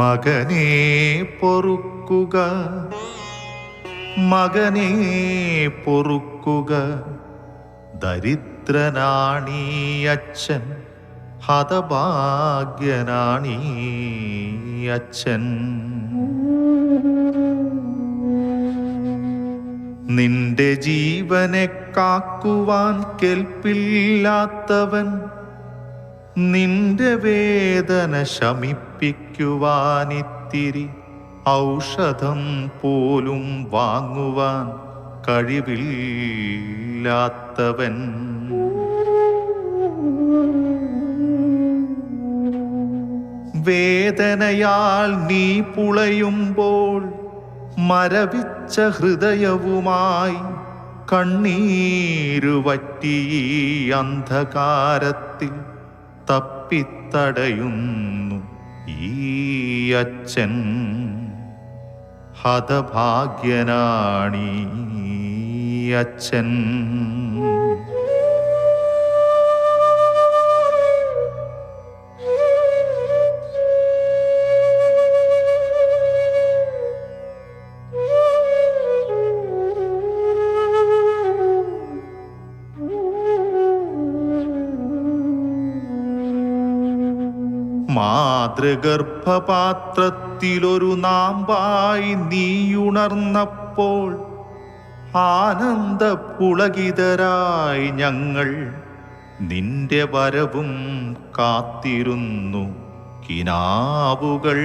മകനെ പൊറുക്കുക. മകനെ പൊറുക്കുക. ദരിദ്രനാണീ അച്ഛൻ ഹതഭാഗ്യനാണീ അച്ഛൻ. നിന്റെ ജീവനെ കാക്കുവാൻ കെൽപ്പില്ലാത്തവൻ നിന്റെ വേദന ശമിപ്പിക്കുവാനിത്തിരി ഔഷധം പോലും വാങ്ങുവാൻ കഴിവില്ലാത്തവൻ. വേദനയാൽ നീ പുളയുമ്പോൾ മരവിച്ച ഹൃദയവുമായി കണ്ണീരുവറ്റി അന്ധകാരത്തിൽ തപ്പിത്തടയുന്നു. ഈ അച്ഛൻ ഹതഭാഗ്യനാണീ അച്ഛൻ. മാതൃഗർഭപാത്രത്തിലൊരു നാമ്പായി നീയുണർന്നപ്പോൾ ആനന്ദപുളകിതരായി ഞങ്ങൾ നിന്റെ വരവും കാത്തിരുന്നു. കിനാവുകൾ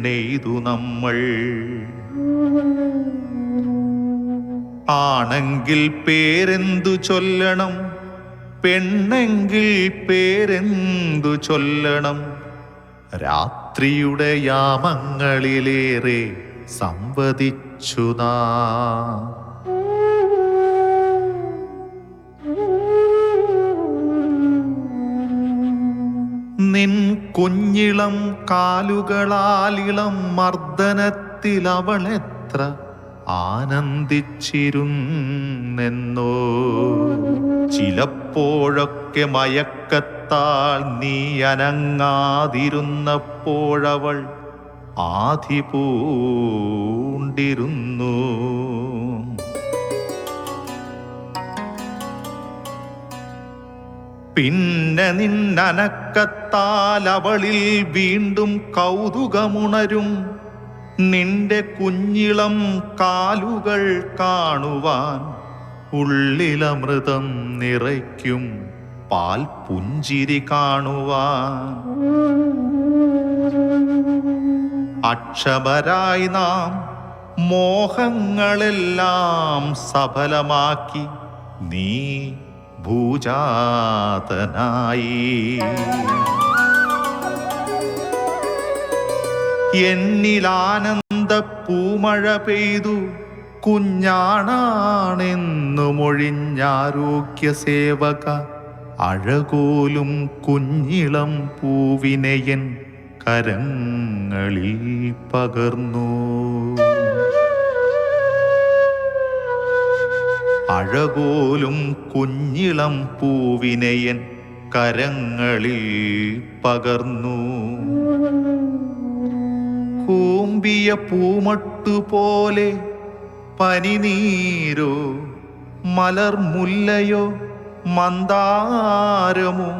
നെയ്തു നമ്മൾ. ആണെങ്കിൽ പേരെന്തു ചൊല്ലണം പെണ്ണെങ്കിൽ പേരെന്തു ചൊല്ലണം. രാത്രിയുടെ യാമങ്ങളിലേറെ സംവദിച്ചു നാം. നിൻ കുഞ്ഞിളം കാലുകളാലിളം മർദ്ദനത്തിൽ അവളെത്ര ആനന്ദിച്ചിരുന്നെന്നോ. ചിലപ്പോഴൊക്കെ മയക്കത്താൽ നീ അനങ്ങാതിരുന്നപ്പോഴവൾ ആധി പൂണ്ടിരുന്നു പിന്നെ നിന്നനക്കത്താൽ അവളിൽ വീണ്ടും കൗതുകമുണരും. നിന്റെ കുഞ്ഞിളം കാലുകൾ കാണുവാൻ ഉള്ളിലമൃതം നിറയ്ക്കും. പാൽ പുഞ്ചിരി കാണുവാൻ. അക്ഷമരായി നാം മോഹങ്ങളെല്ലാം സഫലമാക്കി നീ ഭൂജാതനായി. എന്നിലാനന്ദ പൂമഴ പെയ്തു കുഞ്ഞാണാണെന്നു മൊഴിഞ്ഞാരോഗ്യ സേവക അഴകോലും കുഞ്ഞിളം പൂവിനയൻ കരങ്ങളിൽ പകർന്നു. അഴകോലും കുഞ്ഞിളം പൂവിനയൻ കരങ്ങളിൽ പകർന്നു. കൂമ്പിയ പൂമട്ടുപോലെ പനിനീരോ മലർമുല്ലയോ മന്ദാരമോ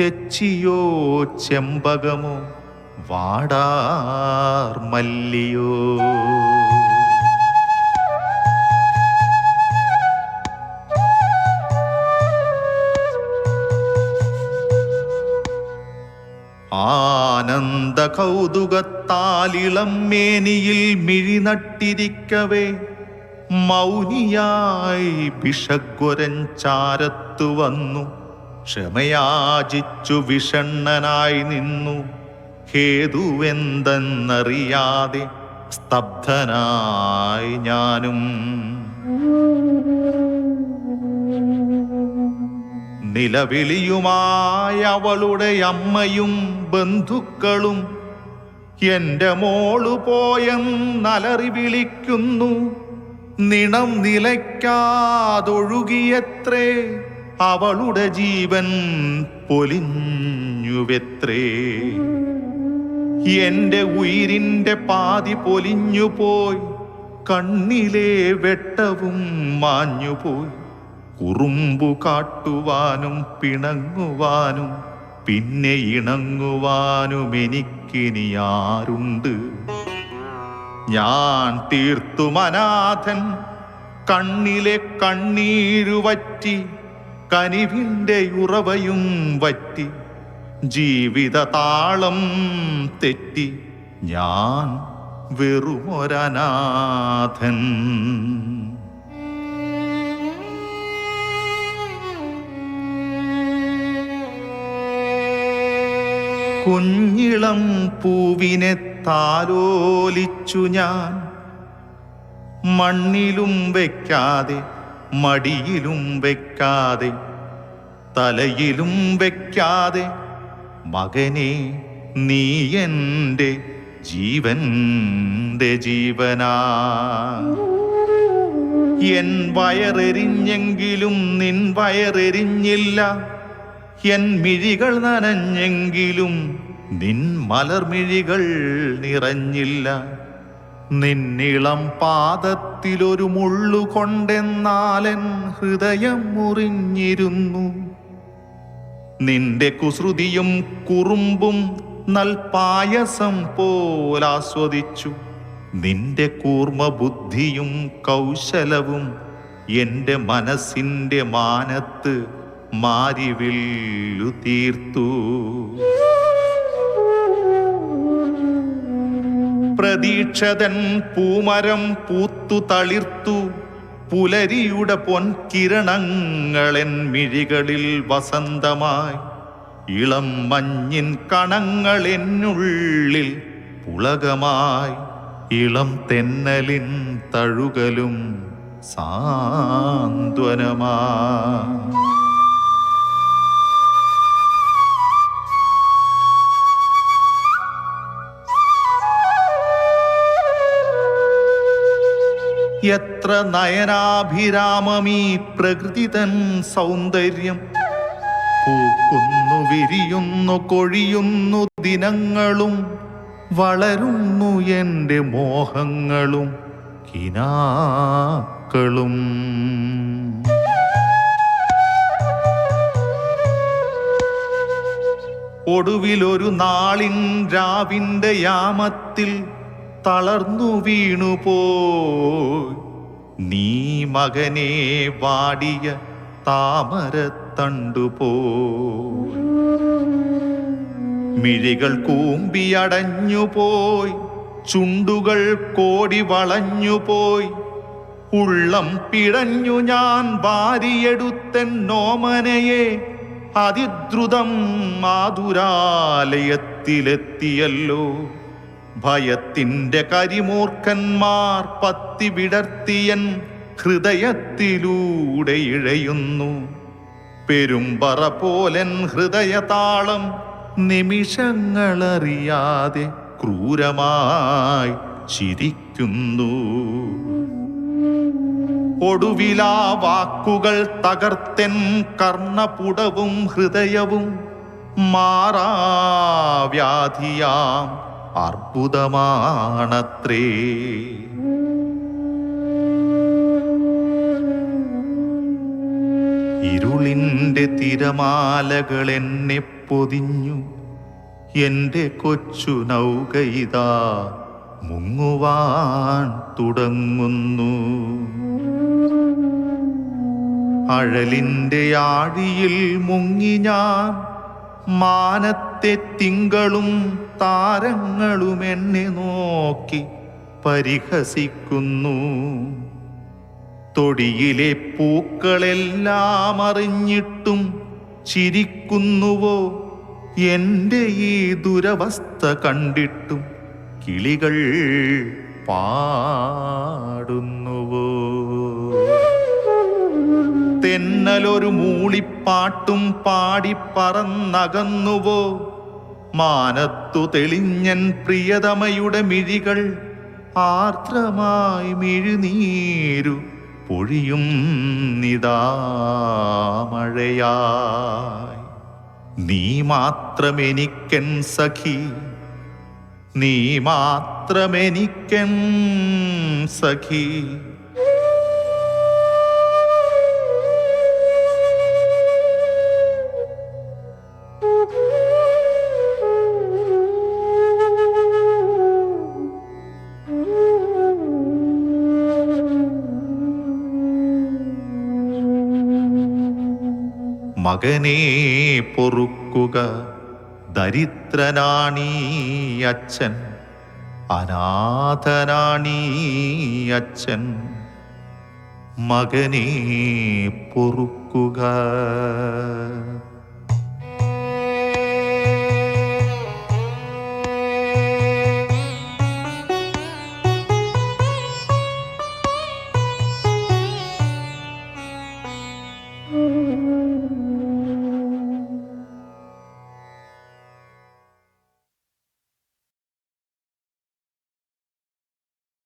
തെച്ചിയോ ചെമ്പകമോ വാടാർ മല്ലിയോ. ആനന്ദ കൗതുകത്താലിളം മേനിയിൽ മിഴിനട്ടിരിക്കവേ. മൗനിയായി വിഷഗ്വരൻ ചാരത്തു വന്നു. ക്ഷമയാചിച്ചു വിഷണ്ണനായി നിന്നു. ഹേതുവെന്തെന്നറിയാതെ സ്തബ്ധനായി ഞാനും. നിലവിളിയുമായ അവളുടെ അമ്മയും ബന്ധുക്കളും എന്റെ മോളു പോയെന്നലറി വിളിക്കുന്നു. നിണം നിലയ്ക്കാതൊഴുകിയത്രേ അവളുടെ ജീവൻ പൊലിഞ്ഞുവെത്രേ. എന്റെ ഉയിരിന്റെ പാതി പൊലിഞ്ഞുപോയി കണ്ണിലെ വെട്ടവും മാഞ്ഞുപോയി. കുറുമ്പു കാട്ടുവാനും പിണങ്ങുവാനും പിന്നെ ഇണങ്ങുവാനും എനിക്കിനി ആരുണ്ട് ഞാൻ തീർത്തു മനാഥൻ കണ്ണിലെ കണ്ണീരുവറ്റി കനിവിന്റെ ഉറവയും വറ്റി ജീവിത താളം തെറ്റി. ഞാൻ വെറുമൊരനാഥൻ. കുഞ്ഞിളം പൂവിനെ താലോലിച്ചു ഞാൻ. മണ്ണിലും വെക്കാതെ മടിയിലും വെക്കാതെ തലയിലും വെക്കാതെ മകനെ നീ എന്റെ ജീവന്റെ ജീവനാ. എൻ വയറെരിഞ്ഞെങ്കിലും നിൻ വയറെരിഞ്ഞില്ല. എൻ മിഴികൾ നനഞ്ഞെങ്കിലും നിൻ മലർമിഴികൾ നിറഞ്ഞില്ല. നിന്നിളം പാദത്തിലൊരു മുള്ളുകൊണ്ടെന്നാലൻ ഹൃദയം മുറിഞ്ഞിരുന്നു. നിന്റെ കുസൃതിയും കുറുമ്പും നൽപായസം പോലാസ്വദിച്ചു നിന്റെ കൂർമ്മ ബുദ്ധിയും കൗശലവും എന്റെ മനസ്സിന്റെ മാനത്ത് മാരിവില്ലു തീർത്തു. പ്രതീക്ഷതൻ പൂമരം പൂത്തു തളിർത്തു. പുലരിയുടെ പൊൻകിരണങ്ങളെൻ മിഴികളിൽ വസന്തമായി. ഇളം മഞ്ഞിൻ കണങ്ങൾ എന്നുള്ളിൽ പുളകമായി. ഇളം തെന്നലിൻ തഴുകലും സാന്ത്വനമാ. എത്ര നയനാഭിരാമമീ പ്രകൃതിതൻ സൗന്ദര്യം? പൂക്കുന്നു വിരിയുന്നു കൊഴിയുന്നു ദിനങ്ങളും വളരുന്നു എന്റെ മോഹങ്ങളും കിനാക്കളും. ഒടുവിലൊരു നാളിൻ രാവിന്റെ യാമത്തിൽ തളർന്നു വീണുപോയി നീ മകനെ വാടിയ താമരത്തണ്ടുപോയി മിഴികൾ കൂമ്പിയടഞ്ഞുപോയി ചുണ്ടുകൾ കോടി വളഞ്ഞുപോയി ഉള്ളം പിഴഞ്ഞു ഞാൻ വാരിയെടുത്തൻ നോമനയെ അതിദ്രുതം മാതുരാലയത്തിലെത്തിയല്ലോ ഭയത്തിന്റെ കരിമൂർഖന്മാർ പത്തി വിടർത്തിയൻ ഹൃദയത്തിലൂടെ ഇഴയുന്നു. പെരുമ്പറ പോലൻ ഹൃദയതാളം നിമിഷങ്ങളറിയാതെ ക്രൂരമായി ചിരിക്കുന്നു. ഒടുവിലാ വാക്കുകൾ തകർത്തൻ കർണപുടവും ഹൃദയവും മാറാവ്യാധിയാം. അർബുദമാണത്രേ. ഇരുളിന്റെ തിരമാലകൾ എന്നെ പൊതിഞ്ഞു. എന്റെ കൊച്ചു നൗകയിതാ മുങ്ങുവാൻ തുടങ്ങുന്നു. അഴലിന്റെ ആഴിയിൽ മുങ്ങി ഞാൻ മാനത്തെ തിങ്കളും താരങ്ങളും എന്നെ നോക്കി പരിഹസിക്കുന്നു. തൊടിയിലെ പൂക്കളെല്ലാം അറിഞ്ഞിട്ടും ചിരിക്കുന്നുവോ? എന്റെ ഈ ദുരവസ്ഥ കണ്ടിട്ടും കിളികൾ പാടുന്നുവോ തെന്നലൊരു മൂളിപ്പാട്ടും പാടി പറന്നകന്നുവോ? മാനത്തു തെളിഞ്ഞൻ പ്രിയതമയുടെ മിഴികൾ ആർദ്രമായി മിഴുനീരു പൊഴിയും നിതാമഴയായി നീ മാത്രമെനിക്കൻ സഖി നീ മാത്രമെനിക്കൻ സഖി. മകനെ പൊറുക്കുക. ദരിദ്രനാണീ അച്ഛൻ. അനാഥനാണീ അച്ഛൻ. മകനെ പൊറുക്കുക.